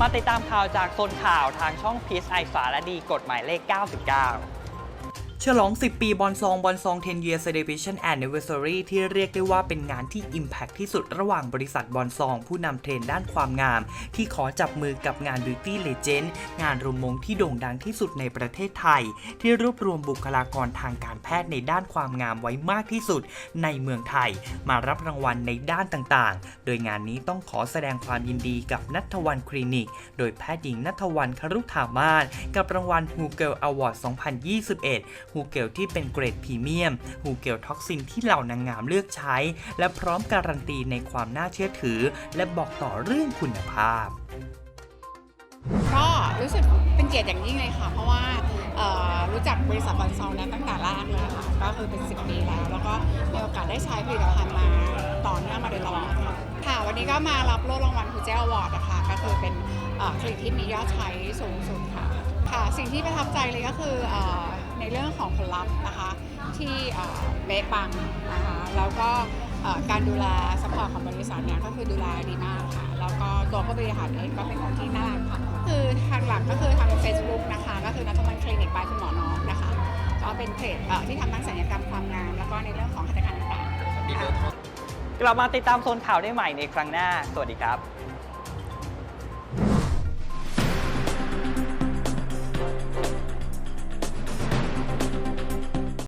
มาติดตามข่าวจากโซนข่าวทางช่องพีซไอสาและดีกฎหมายเลข 99 ฉลอง 10 ปีบอลซองบอลซอง 10 Year Celebration Anniversary ที่เรียกได้ว่าเป็นงานที่ Impact ที่สุดระหว่างบริษัทบอลซอง ผู้นำเทรนด้านความงาม ที่ขอจับมือกับงาน Beauty Legend งานรวมมงที่โด่งดังที่สุดในประเทศไทย ที่รวบรวมบุคลากรทางการแพทย์ในด้านความงามไว้มากที่สุดในเมืองไทย มารับรางวัลในด้านต่างๆ โดยงานนี้ต้องขอแสดงความยินดีกับนัทวันคลินิก โดยแพทย์หญิงนัทวันครุธามาศกับรางวัล h o g i r l Award 2021ฮูเกลที่เป็นเกรดพรีเมียมฮูเกลท็อกซินที่เหล่านางงามเลือกใช้ และพร้อมการันตีในความน่าเชื่อถือ และบอกต่อเรื่องคุณภาพ ก็รู้สึกเป็นเกียรติอย่างยิ่งเลยค่ะ เพราะว่ารู้จักบริษัทบอลซองนั้นตั้งแต่แรกเลยค่ะ ก็คือเป็น 10 ปีแล้ว แล้วก็มีโอกาสได้ใช้ผลิตภัณฑ์มาต่อเนื่องมาโดยตลอดค่ะ วันนี้ก็มารับโล่รางวัลคูเจลวอร์ดนะคะ ก็คือเป็นผลิตที่มียอดใช้สูงสุดค่ะ ค่ะ สิ่งที่ประทับใจเลยก็คือ เอ่อในเรื่องของผลลัพธ์นะคะที่เป๊ะปังนะคะแล้วก็การดูแลสปอร์ตของบริษัทเนี่ยก็คือดูแลดีมากค่ะแล้วก็ตัวผู้บริหารเองก็เป็นคนที่น่ารักค่ะคือทางหลักก็คือทาง Facebook นะคะก็คือนัทมันคลินิกบายคุณหมอน้องนะคะก็เป็นเพจที่ทำทั้งศัลยกรรมความงามแล้วก็ในเรื่องของหัตการต่างๆค่ะกลับมาติดตามโซนข่าวได้ใหม่ในครั้งหน้า สวัสดีครับ